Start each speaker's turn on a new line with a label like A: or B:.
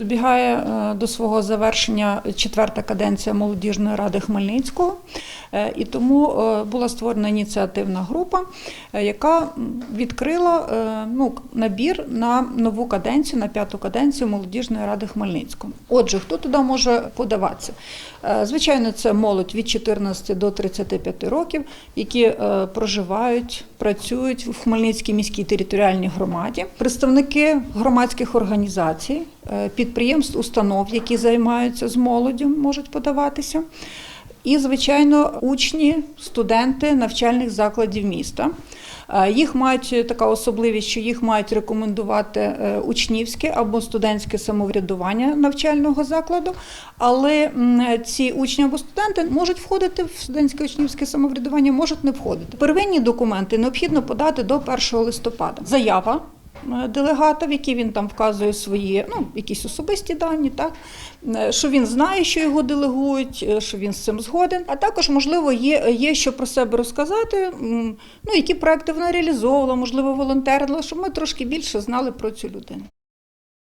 A: Добігає е, до свого завершення четверта каденція молодіжної ради Хмельницького, Е, і тому е, була створена ініціативна група, яка відкрила ну, набір на нову каденцію, на п'яту каденцію молодіжної ради Хмельницького. Отже, хто туди може подаватися? Звичайно, це молодь від 14 до 35 років, які проживають, працюють в Хмельницькій міській територіальній громаді, представники громадських організацій, підприємств, установ, які займаються з молоддю, можуть подаватися. І, звичайно, учні, студенти навчальних закладів міста. Е, Їх мають е, така особливість, що їх мають рекомендувати е, учнівське або студентське самоврядування навчального закладу, але ці учні або студенти можуть входити в студентське учнівське самоврядування, можуть не входити. Первинні документи необхідно подати до 1 листопада. Заява е, делегата, в які він там вказує свої ну, якісь особисті дані, так е, що він знає, що його делегують, е, що він з цим згоден. А також, можливо, є, є що про себе розказати, ну, які проекти вона реалізовувала, можливо, волонтерила, щоб ми трошки більше знали про цю людину.